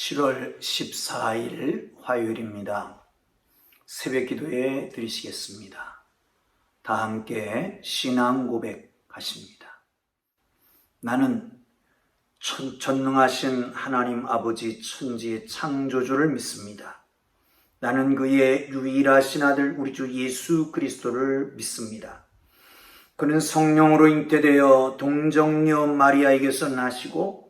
7월 14일 화요일입니다. 새벽 기도에 드리시겠습니다. 다 함께 신앙 고백 하십니다. 나는 천, 전능하신 하나님 아버지 천지의 창조주를 믿습니다. 나는 그의 유일하신 아들 우리 주 예수 그리스도를 믿습니다. 그는 성령으로 잉태되어 동정녀 마리아에게서 나시고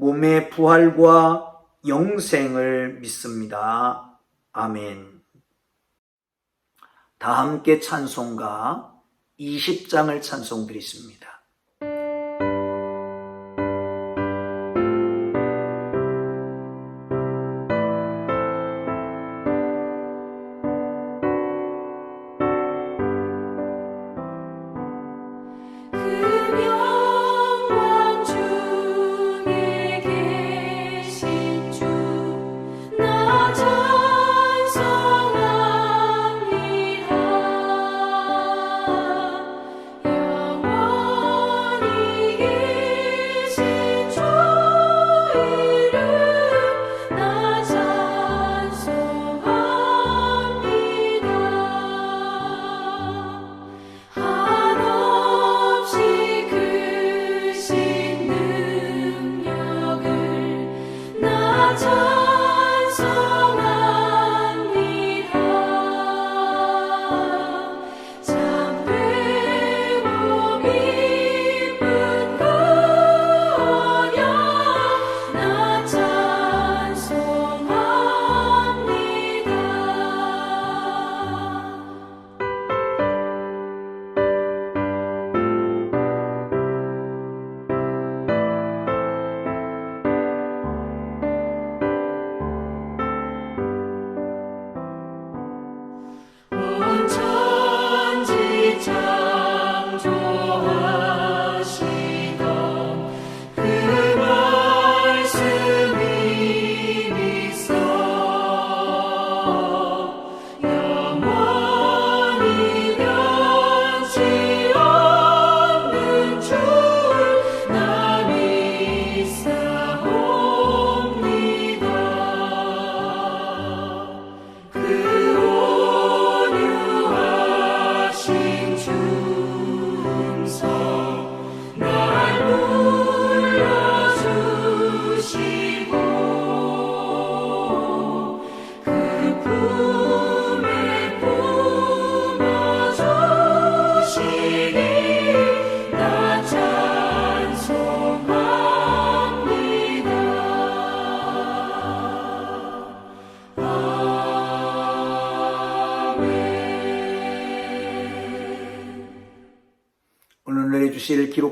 몸의 부활과 영생을 믿습니다. 아멘. 다 함께 찬송가 20장을 찬송 드리십니다.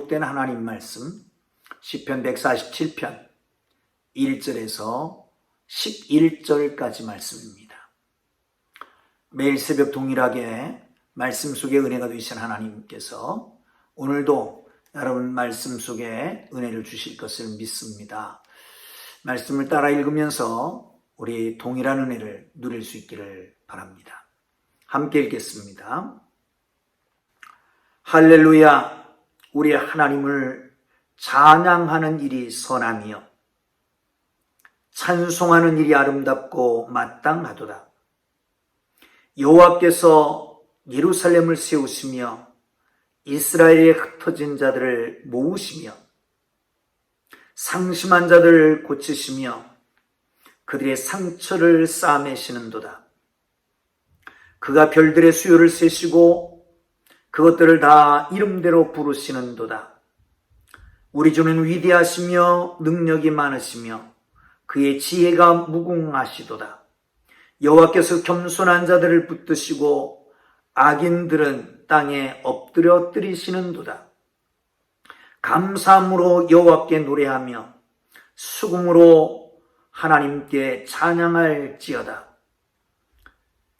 기록된 하나님 말씀 시편 147편 1절에서 11절까지 말씀입니다. 매일 새벽 동일하게 말씀 속에 은혜가 되신 하나님께서 오늘도 여러분 말씀 속에 은혜를 주실 것을 믿습니다. 말씀을 따라 읽으면서 우리 동일한 은혜를 누릴 수 있기를 바랍니다. 함께 읽겠습니다. 할렐루야, 우리 하나님을 찬양하는 일이 선함이요. 찬송하는 일이 아름답고 마땅하도다. 여호와께서 예루살렘을 세우시며 이스라엘의 흩어진 자들을 모으시며 상심한 자들을 고치시며 그들의 상처를 싸매시는도다. 그가 별들의 수요를 세시고 그것들을 다 이름대로 부르시는도다. 우리 주는 위대하시며 능력이 많으시며 그의 지혜가 무궁하시도다. 여호와께서 겸손한 자들을 붙드시고 악인들은 땅에 엎드려 뜨리시는도다. 감사함으로 여호와께 노래하며 수금으로 하나님께 찬양할지어다.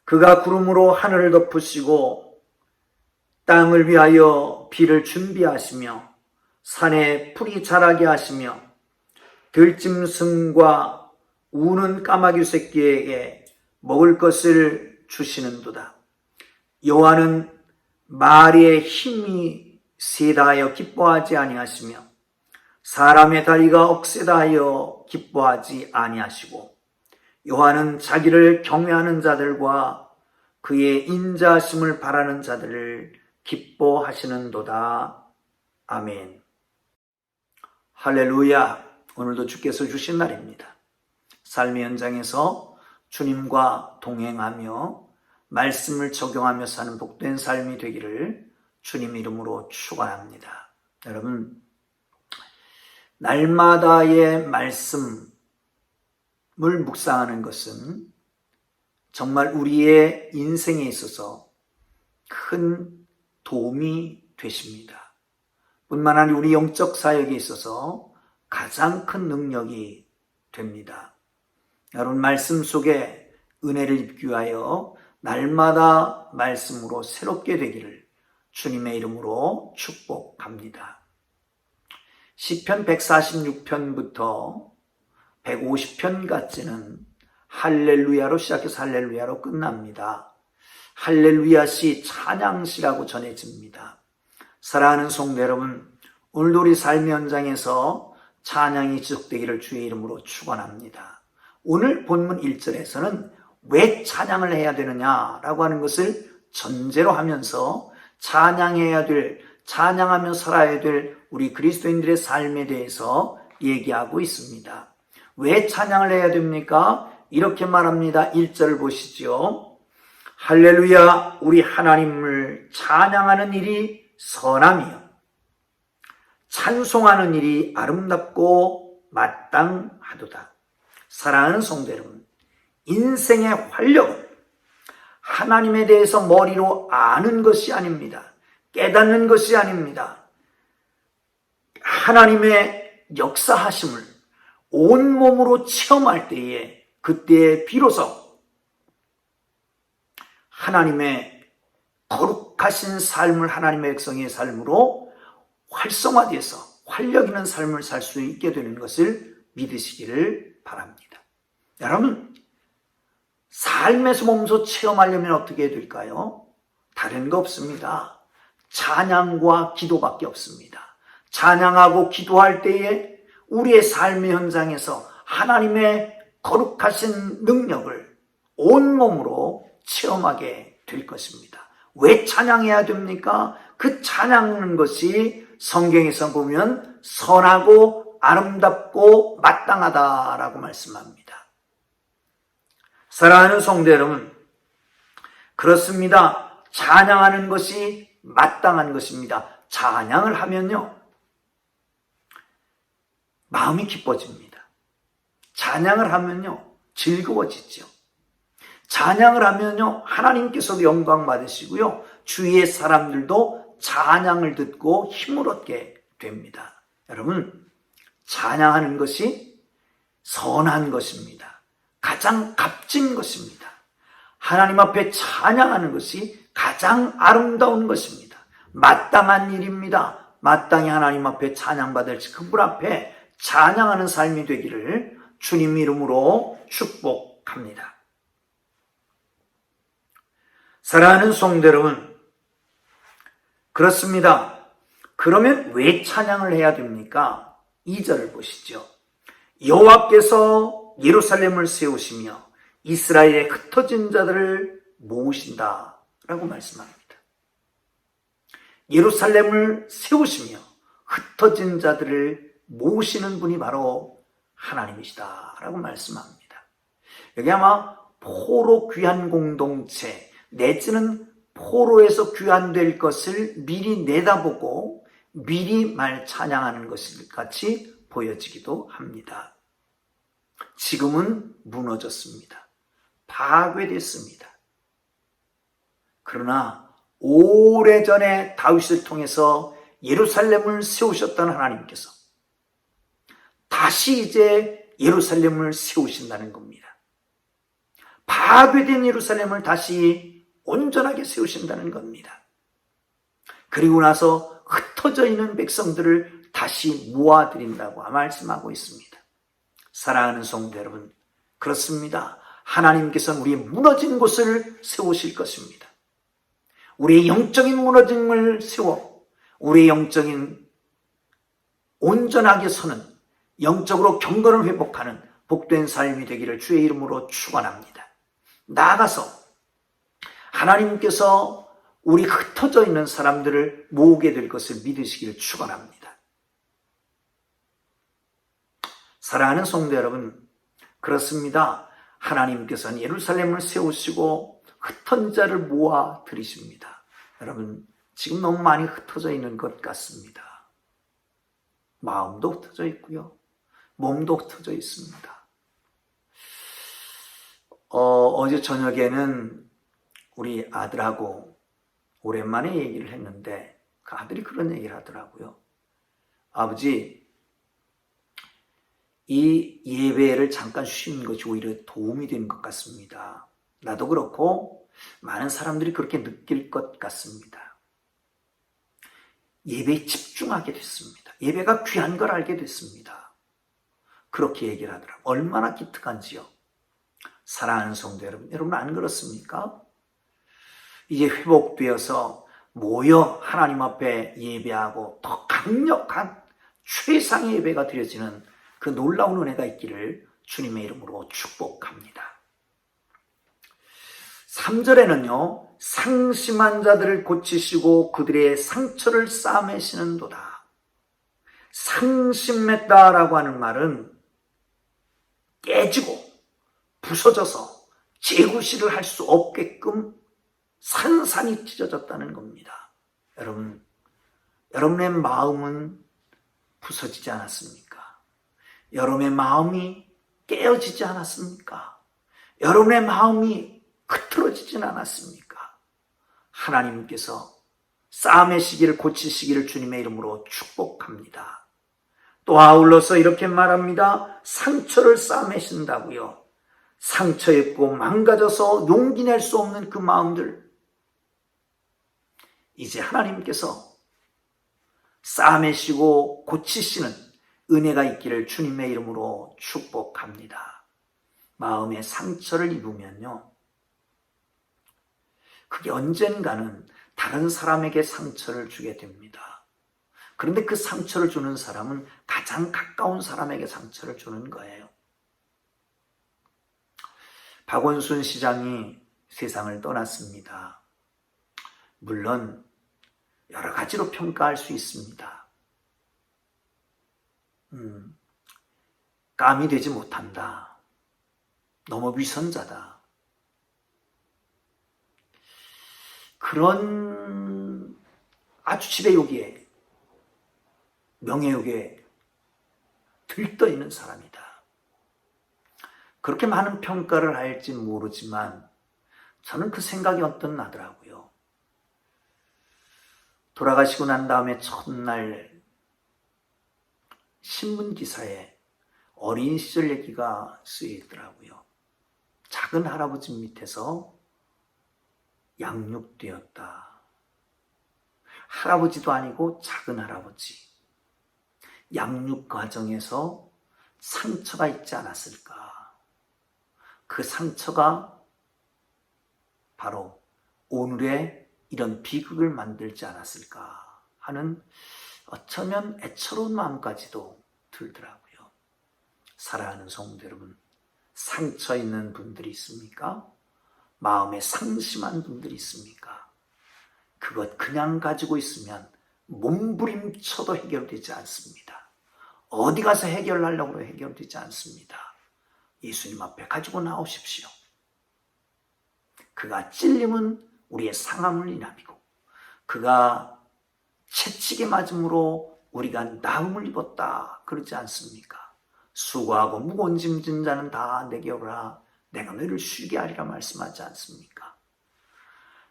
그가 구름으로 하늘을 덮으시고 땅을 위하여 비를 준비하시며 산에 풀이 자라게 하시며 들짐승과 우는 까마귀 새끼에게 먹을 것을 주시는도다. 여호와는 마리의 힘이 세다하여 기뻐하지 아니하시며 사람의 다리가 억세다하여 기뻐하지 아니하시고 여호와는 자기를 경외하는 자들과 그의 인자하심을 바라는 자들을 기뻐하시는도다. 아멘. 할렐루야. 오늘도 주께서 주신 날입니다. 삶의 현장에서 주님과 동행하며 말씀을 적용하며 사는 복된 삶이 되기를 주님 이름으로 축원합니다. 여러분 날마다의 말씀을 묵상하는 것은 정말 우리의 인생에 있어서 큰 도움이 되십니다. 뿐만 아니라 우리 영적 사역에 있어서 가장 큰 능력이 됩니다. 여러분 말씀 속에 은혜를 입기 위하여 날마다 말씀으로 새롭게 되기를 주님의 이름으로 축복합니다. 시편 146편부터 150편까지는 할렐루야로 시작해서 할렐루야로 끝납니다. 할렐루야시 찬양시라고 전해집니다. 사랑하는 성도 여러분, 오늘도 우리 삶의 현장에서 찬양이 지속되기를 주의 이름으로 축원합니다. 오늘 본문 1절에서는 왜 찬양을 해야 되느냐라고 하는 것을 전제로 하면서 찬양해야 될, 찬양하며 살아야 될 우리 그리스도인들의 삶에 대해서 얘기하고 있습니다. 왜 찬양을 해야 됩니까? 이렇게 말합니다. 1절 보시죠. 할렐루야, 우리 하나님을 찬양하는 일이 선함이요. 찬송하는 일이 아름답고 마땅하도다. 사랑하는 성도 여러분, 인생의 활력은 하나님에 대해서 머리로 아는 것이 아닙니다. 깨닫는 것이 아닙니다. 하나님의 역사하심을 온몸으로 체험할 때에 그때에 비로소 하나님의 거룩하신 삶을 하나님의 백성의 삶으로 활성화돼서 활력 있는 삶을 살 수 있게 되는 것을 믿으시기를 바랍니다. 여러분, 삶에서 몸소 체험하려면 어떻게 될까요? 다른 거 없습니다. 찬양과 기도밖에 없습니다. 찬양하고 기도할 때에 우리의 삶의 현장에서 하나님의 거룩하신 능력을 온몸으로 체험하게 될 것입니다. 왜 찬양해야 됩니까? 그 찬양하는 것이 성경에서 보면 선하고 아름답고 마땅하다라고 말씀합니다. 사랑하는 성도 여러분, 그렇습니다. 찬양하는 것이 마땅한 것입니다. 찬양을 하면요, 마음이 기뻐집니다. 찬양을 하면요, 즐거워지죠. 찬양을 하면요, 하나님께서도 영광 받으시고요, 주위의 사람들도 찬양을 듣고 힘을 얻게 됩니다. 여러분, 찬양하는 것이 선한 것입니다. 가장 값진 것입니다. 하나님 앞에 찬양하는 것이 가장 아름다운 것입니다. 마땅한 일입니다. 마땅히 하나님 앞에 찬양받을 그분 앞에 찬양하는 삶이 되기를 주님 이름으로 축복합니다. 사랑하는 성도 여러분, 그렇습니다. 그러면 왜 찬양을 해야 됩니까? 2절을 보시죠. 여호와께서 예루살렘을 세우시며 이스라엘의 흩어진 자들을 모으신다 라고 말씀합니다. 예루살렘을 세우시며 흩어진 자들을 모으시는 분이 바로 하나님이시다 라고 말씀합니다. 여기 아마 포로 귀한 공동체 내지는 포로에서 귀환될 것을 미리 내다보고 미리 말 찬양하는 것을 같이 보여지기도 합니다. 지금은 무너졌습니다. 파괴됐습니다. 그러나 오래전에 다윗을 통해서 예루살렘을 세우셨던 하나님께서 다시 이제 예루살렘을 세우신다는 겁니다. 파괴된 예루살렘을 다시 온전하게 세우신다는 겁니다. 그리고 나서 흩어져 있는 백성들을 다시 모아드린다고 말씀하고 있습니다. 사랑하는 성도 여러분, 그렇습니다. 하나님께서는 우리의 무너진 곳을 세우실 것입니다. 우리의 영적인 무너짐을 세워 우리의 영적인 온전하게 서는 영적으로 경건을 회복하는 복된 삶이 되기를 주의 이름으로 축원합니다. 나아가서 하나님께서 우리 흩어져 있는 사람들을 모으게 될 것을 믿으시기를 축원합니다. 사랑하는 성도 여러분, 그렇습니다. 하나님께서는 예루살렘을 세우시고 흩은 자를 모아 들이십니다. 여러분, 지금 너무 많이 흩어져 있는 것 같습니다. 마음도 흩어져 있고요. 몸도 흩어져 있습니다. 어, 어제 저녁에는 우리 아들하고 오랜만에 얘기를 했는데 그 아들이 그런 얘기를 하더라고요. 아버지, 이 예배를 잠깐 쉬는 것이 오히려 도움이 되는 것 같습니다. 나도 그렇고 많은 사람들이 그렇게 느낄 것 같습니다. 예배에 집중하게 됐습니다. 예배가 귀한 걸 알게 됐습니다. 그렇게 얘기를 하더라고요. 얼마나 기특한지요. 사랑하는 성도 여러분, 여러분 안 그렇습니까? 이제 회복되어서 모여 하나님 앞에 예배하고 더 강력한 최상의 예배가 드려지는 그 놀라운 은혜가 있기를 주님의 이름으로 축복합니다. 3절에는요, 상심한 자들을 고치시고 그들의 상처를 싸매시는도다. 상심했다라고 하는 말은 깨지고 부서져서 재구시를 할수 없게끔 산산이 찢어졌다는 겁니다. 여러분, 여러분의 마음은 부서지지 않았습니까? 여러분의 마음이 깨어지지 않았습니까? 여러분의 마음이 흐트러지진 않았습니까? 하나님께서 싸움의 시기를 고치시기를 주님의 이름으로 축복합니다. 또 아울러서 이렇게 말합니다. 상처를 싸매신다고요. 상처 입고 망가져서 용기 낼 수 없는 그 마음들. 이제 하나님께서 싸매시고 고치시는 은혜가 있기를 주님의 이름으로 축복합니다. 마음에 상처를 입으면요. 그게 언젠가는 다른 사람에게 상처를 주게 됩니다. 그런데 그 상처를 주는 사람은 가장 가까운 사람에게 상처를 주는 거예요. 박원순 시장이 세상을 떠났습니다. 물론 여러 가지로 평가할 수 있습니다. 음, 감이 되지 못한다. 너무 위선자다. 그런 아주 지배욕에 명예욕에 들떠 있는 사람이다. 그렇게 많은 평가를 할지 모르지만 저는 그 생각이 어떤 나더라고요. 돌아가시고 난 다음에 첫날 신문 기사에 어린 시절 얘기가 쓰여 있더라고요. 작은 할아버지 밑에서 양육되었다. 할아버지도 아니고 작은 할아버지. 양육 과정에서 상처가 있지 않았을까. 그 상처가 바로 오늘의 이런 비극을 만들지 않았을까 하는 어쩌면 애처로운 마음까지도 들더라고요. 사랑하는 성도 여러분, 상처 있는 분들이 있습니까? 마음에 상심한 분들이 있습니까? 그것 그냥 가지고 있으면 몸부림쳐도 해결되지 않습니다. 어디 가서 해결하려고 해결되지 않습니다. 예수님 앞에 가지고 나오십시오. 그가 찔림은 우리의 상함을 인함이고, 그가 채찍에 맞음으로 우리가 나음을 입었다. 그러지 않습니까? 수고하고 무거운 짐진 자는 다 내게 오라. 내가 너희를 쉬게 하리라 말씀하지 않습니까?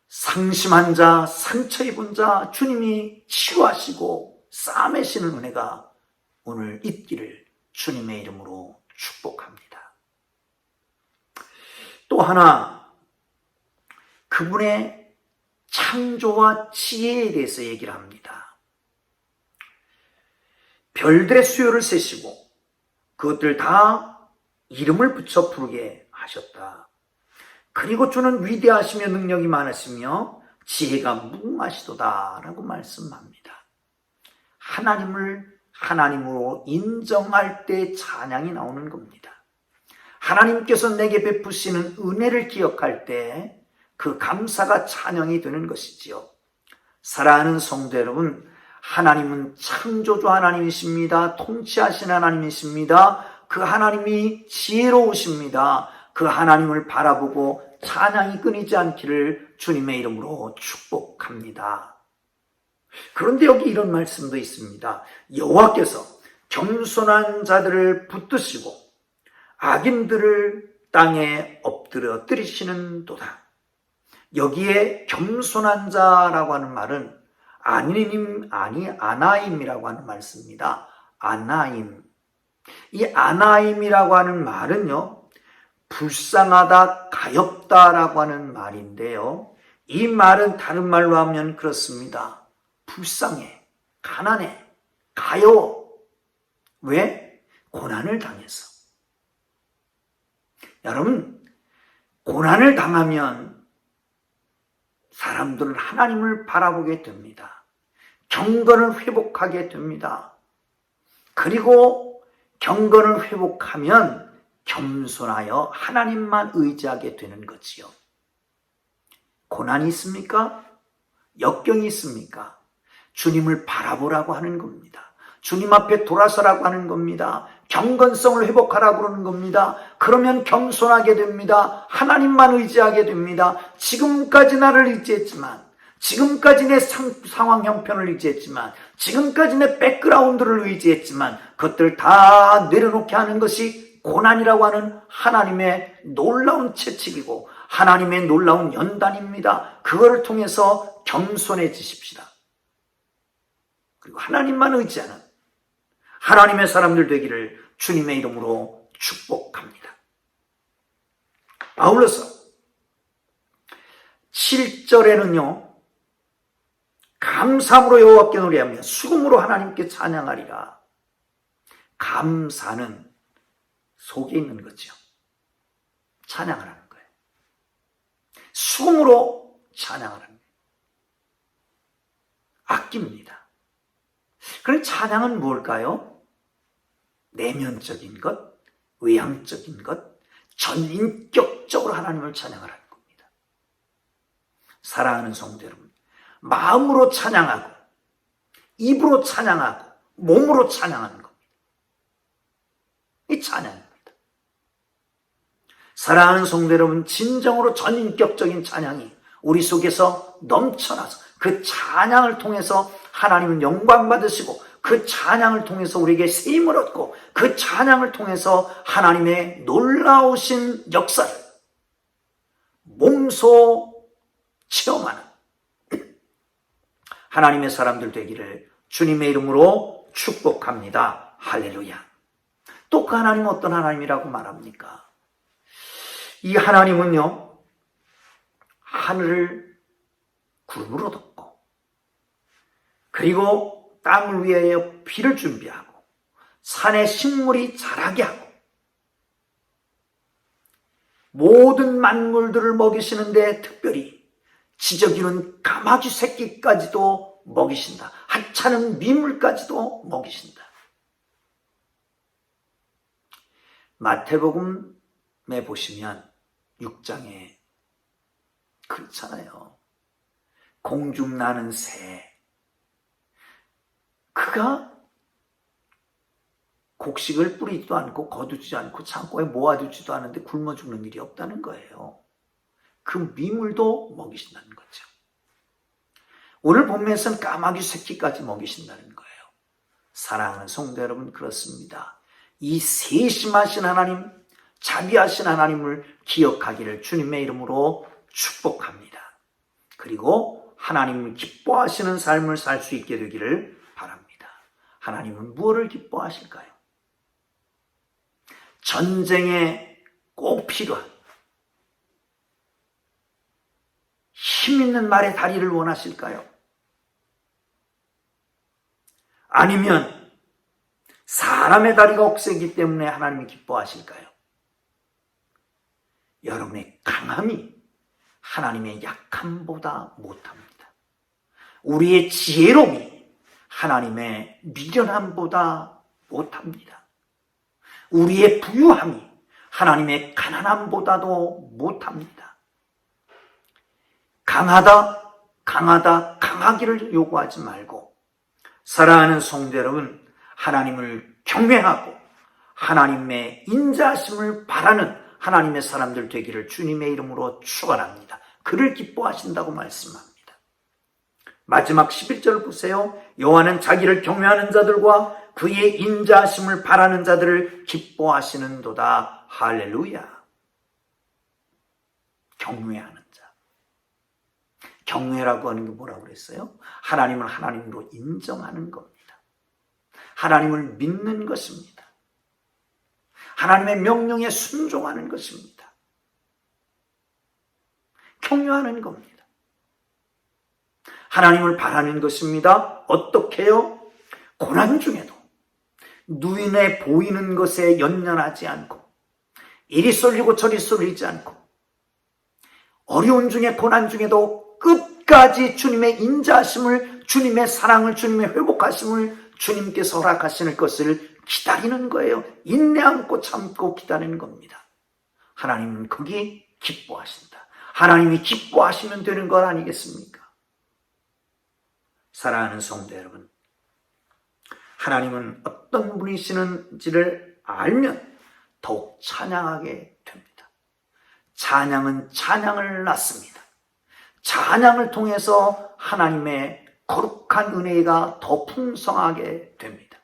상심한 자, 상처 입은 자, 주님이 치유하시고 싸매시는 은혜가 오늘 있기를 주님의 이름으로 축복합니다. 또 하나, 그분의 창조와 지혜에 대해서 얘기를 합니다. 별들의 수요를 세시고 그것들 다 이름을 붙여 부르게 하셨다. 그리고 주는 위대하시며 능력이 많으시며 지혜가 무궁하시도다 라고 말씀합니다. 하나님을 하나님으로 인정할 때 찬양이 나오는 겁니다. 하나님께서 내게 베푸시는 은혜를 기억할 때 그 감사가 찬양이 되는 것이지요. 사랑하는 성도 여러분, 하나님은 창조주 하나님이십니다. 통치하신 하나님이십니다. 그 하나님이 지혜로우십니다. 그 하나님을 바라보고 찬양이 끊이지 않기를 주님의 이름으로 축복합니다. 그런데 여기 이런 말씀도 있습니다. 여호와께서 겸손한 자들을 붙드시고 악인들을 땅에 엎드려 뜨리시는 도다. 여기에 겸손한 자라고 하는 말은 아니님 아니 아나임이라고 하는 말씀입니다. 아나임. 이 아나임이라고 하는 말은요. 불쌍하다, 가엽다라고 하는 말인데요. 이 말은 다른 말로 하면 그렇습니다. 불쌍해, 가난해, 가여워. 왜? 고난을 당해서. 여러분, 고난을 당하면 사람들은 하나님을 바라보게 됩니다. 경건을 회복하게 됩니다. 그리고 경건을 회복하면 겸손하여 하나님만 의지하게 되는 거지요. 고난이 있습니까? 역경이 있습니까? 주님을 바라보라고 하는 겁니다. 주님 앞에 돌아서라고 하는 겁니다. 경건성을 회복하라고 그러는 겁니다. 그러면 겸손하게 됩니다. 하나님만 의지하게 됩니다. 지금까지 나를 의지했지만, 지금까지 내 상, 상황 형편을 의지했지만, 지금까지 내 백그라운드를 의지했지만, 그것들 다 내려놓게 하는 것이 고난이라고 하는 하나님의 놀라운 채찍이고, 하나님의 놀라운 연단입니다. 그거를 통해서 겸손해지십시다. 그리고 하나님만 의지하는 하나님의 사람들 되기를 주님의 이름으로 축복합니다. 아울러서 7절에는요. 감사함으로 여호와께 노래하며 수금으로 하나님께 찬양하리라. 감사는 속에 있는 거죠. 찬양을 하는 거예요. 수금으로 찬양을 합니다. 아낍니다. 그럼 찬양은 뭘까요? 내면적인 것, 외향적인 것, 전인격적으로 하나님을 찬양하라는 겁니다. 사랑하는 성도 여러분, 마음으로 찬양하고, 입으로 찬양하고, 몸으로 찬양하는 겁니다. 이 찬양입니다. 사랑하는 성도 여러분, 진정으로 전인격적인 찬양이 우리 속에서 넘쳐나서 그 찬양을 통해서 하나님은 영광 받으시고 그 찬양을 통해서 우리에게 세임을 얻고 그 찬양을 통해서 하나님의 놀라우신 역사를 몸소 체험하는 하나님의 사람들 되기를 주님의 이름으로 축복합니다. 할렐루야. 또 그 하나님은 어떤 하나님이라고 말합니까? 이 하나님은요, 하늘을 구름으로 덮고, 그리고 땅을 위하여 비를 준비하고, 산에 식물이 자라게 하고, 모든 만물들을 먹이시는데 특별히 지저귀는 까마귀 새끼까지도 먹이신다. 하찮은 미물까지도 먹이신다. 마태복음에 보시면 6장에 그렇잖아요. 공중 나는 새. 그가 곡식을 뿌리지도 않고 거두지 않고 창고에 모아두지도 않은데 굶어 죽는 일이 없다는 거예요. 그 미물도 먹이신다는 거죠. 오늘 본문에서는 까마귀 새끼까지 먹이신다는 거예요. 사랑하는 성도 여러분 그렇습니다. 이 세심하신 하나님, 자비하신 하나님을 기억하기를 주님의 이름으로 축복합니다. 그리고 하나님을 기뻐하시는 삶을 살 수 있게 되기를. 하나님은 무엇을 기뻐하실까요? 전쟁에 꼭 필요한 힘 있는 말의 다리를 원하실까요? 아니면 사람의 다리가 억세기 때문에 하나님이 기뻐하실까요? 여러분의 강함이 하나님의 약함보다 못합니다. 우리의 지혜로움이 하나님의 미련함보다 못합니다. 우리의 부유함이 하나님의 가난함보다도 못합니다. 강하다, 강하다, 강하기를 요구하지 말고 사랑하는 성도 여러분, 하나님을 경외하고 하나님의 인자하심을 바라는 하나님의 사람들 되기를 주님의 이름으로 축원합니다. 그를 기뻐하신다고 말씀합니다. 마지막 11절 보세요. 여호와는 자기를 경외하는 자들과 그의 인자하심을 바라는 자들을 기뻐하시는도다. 할렐루야. 경외하는 자. 경외라고 하는 게 뭐라고 그랬어요? 하나님을 하나님으로 인정하는 겁니다. 하나님을 믿는 것입니다. 하나님의 명령에 순종하는 것입니다. 경외하는 겁니다. 하나님을 바라는 것입니다. 어떻게요? 고난 중에도 누인의 보이는 것에 연연하지 않고 이리 쏠리고 저리 쏠리지 않고 어려운 중에 고난 중에도 끝까지 주님의 인자하심을 주님의 사랑을 주님의 회복하심을 주님께서 허락하시는 것을 기다리는 거예요. 인내 않고 참고 기다리는 겁니다. 하나님은 거기 기뻐하신다. 하나님이 기뻐하시면 되는 것 아니겠습니까? 사랑하는 성도 여러분, 하나님은 어떤 분이시는지를 알면 더욱 찬양하게 됩니다. 찬양은 찬양을 낳습니다. 찬양을 통해서 하나님의 거룩한 은혜가 더 풍성하게 됩니다.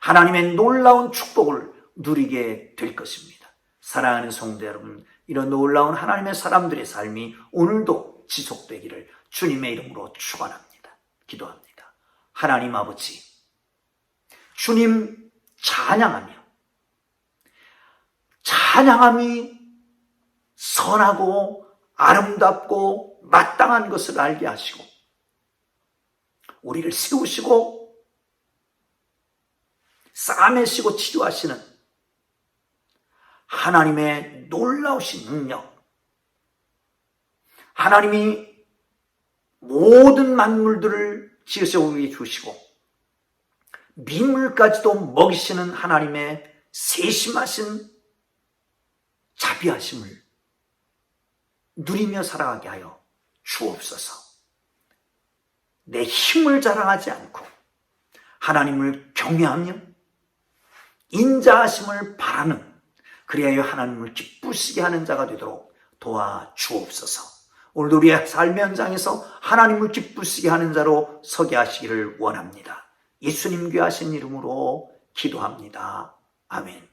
하나님의 놀라운 축복을 누리게 될 것입니다. 사랑하는 성도 여러분, 이런 놀라운 하나님의 사람들의 삶이 오늘도 지속되기를 주님의 이름으로 축원합니다. 기도합니다. 하나님 아버지, 주님 찬양하며 찬양함이 선하고 아름답고 마땅한 것을 알게 하시고 우리를 세우시고 싸매시고 치료하시는 하나님의 놀라우신 능력 하나님이 모든 만물들을 지으셔 우리에게 주시고 민물까지도 먹이시는 하나님의 세심하신 자비하심을 누리며 살아가게 하여 주옵소서. 내 힘을 자랑하지 않고 하나님을 경외하며 인자하심을 바라는 그리하여 하나님을 기쁘시게 하는 자가 되도록 도와 주옵소서. 오늘도 우리의 삶의 현장에서 하나님을 기쁘시게 하는 자로 서게 하시기를 원합니다. 예수님 귀하신 이름으로 기도합니다. 아멘.